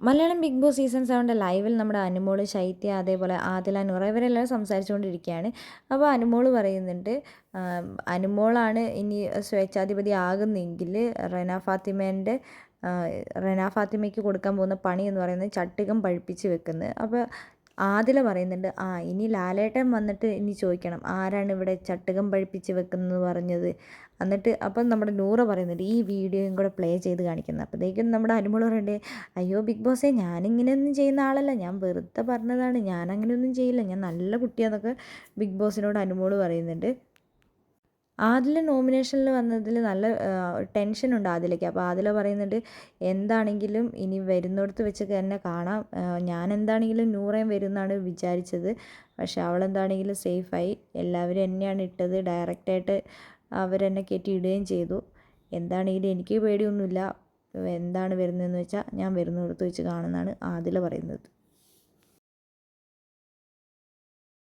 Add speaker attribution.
Speaker 1: Malayalam big Boss season സെവന്റെ ലൈവിൽ നമ്മുടെ അനുമോൾ ശൈത്യ അതേപോലെ ആദില നൂറ ഇവരെല്ലാം സംസാരിച്ചുകൊണ്ടിരിക്കുകയാണ്. അപ്പോൾ അനുമോൾ പറയുന്നുണ്ട് അനുമോളാണ് ഇനി സ്വേച്ഛാധിപതി ആകുന്നെങ്കിൽ റെന ഫാത്തിമേന്റെ റെന ഫാത്തിമയ്ക്ക് കൊടുക്കാൻ പോകുന്ന പണി എന്ന് പറയുന്നത് ചട്ടുകം പഴിപ്പിച്ച് വെക്കുന്നത് അപ്പോൾ ആദില പറയുന്നുണ്ട് ആ ഇനി ലാലേട്ടൻ വന്നിട്ട് ഇനി ചോദിക്കണം ആരാണ് ഇവിടെ ചട്ടകം പഴിപ്പിച്ച് വെക്കുന്നത് പറഞ്ഞത്? എന്നിട്ട് അപ്പം നമ്മുടെ നൂറ പറയുന്നുണ്ട് ഈ വീഡിയോയും കൂടെ പ്ലേ ചെയ്ത് കാണിക്കുന്നത്. അപ്പോഴത്തേക്കും നമ്മുടെ അനുമോൾ പറയുന്നുണ്ട് അയ്യോ ബിഗ് ബോസേ ഞാനിങ്ങനെയൊന്നും ചെയ്യുന്ന ആളല്ല ഞാൻ വെറുതെ പറഞ്ഞതാണ് ഞാൻ അങ്ങനെയൊന്നും ചെയ്യില്ല ഞാൻ നല്ല കുട്ടിയാന്നൊക്കെ ബിഗ് ബോസിനോട് അനുമോൾ പറയുന്നുണ്ട്. ആദില നോമിനേഷനിൽ വന്നതിൽ നല്ല ടെൻഷൻ ഉണ്ട് ആദിലയ്ക്ക്. അപ്പോൾ ആദില പറയുന്നുണ്ട് എന്താണെങ്കിലും ഇനി വരുന്നിടത്ത് വെച്ച് തന്നെ കാണാം. ഞാൻ എന്താണെങ്കിലും നൂറേം വരുമെന്നാണ് വിചാരിച്ചത്. പക്ഷെ അവളെന്താണെങ്കിലും സേഫായി. എല്ലാവരും എന്നെയാണ് ഇട്ടത്. ഡയറക്റ്റായിട്ട് അവരെന്നെ കയറ്റി ഇടുകയും ചെയ്തു. എന്താണെങ്കിലും എനിക്ക് പേടിയൊന്നുമില്ല. എന്താണ് വരുന്നതെന്ന് വെച്ചാൽ ഞാൻ വരുന്നിടത്ത് വെച്ച് കാണുമെന്നാണ് ആദില പറയുന്നത്.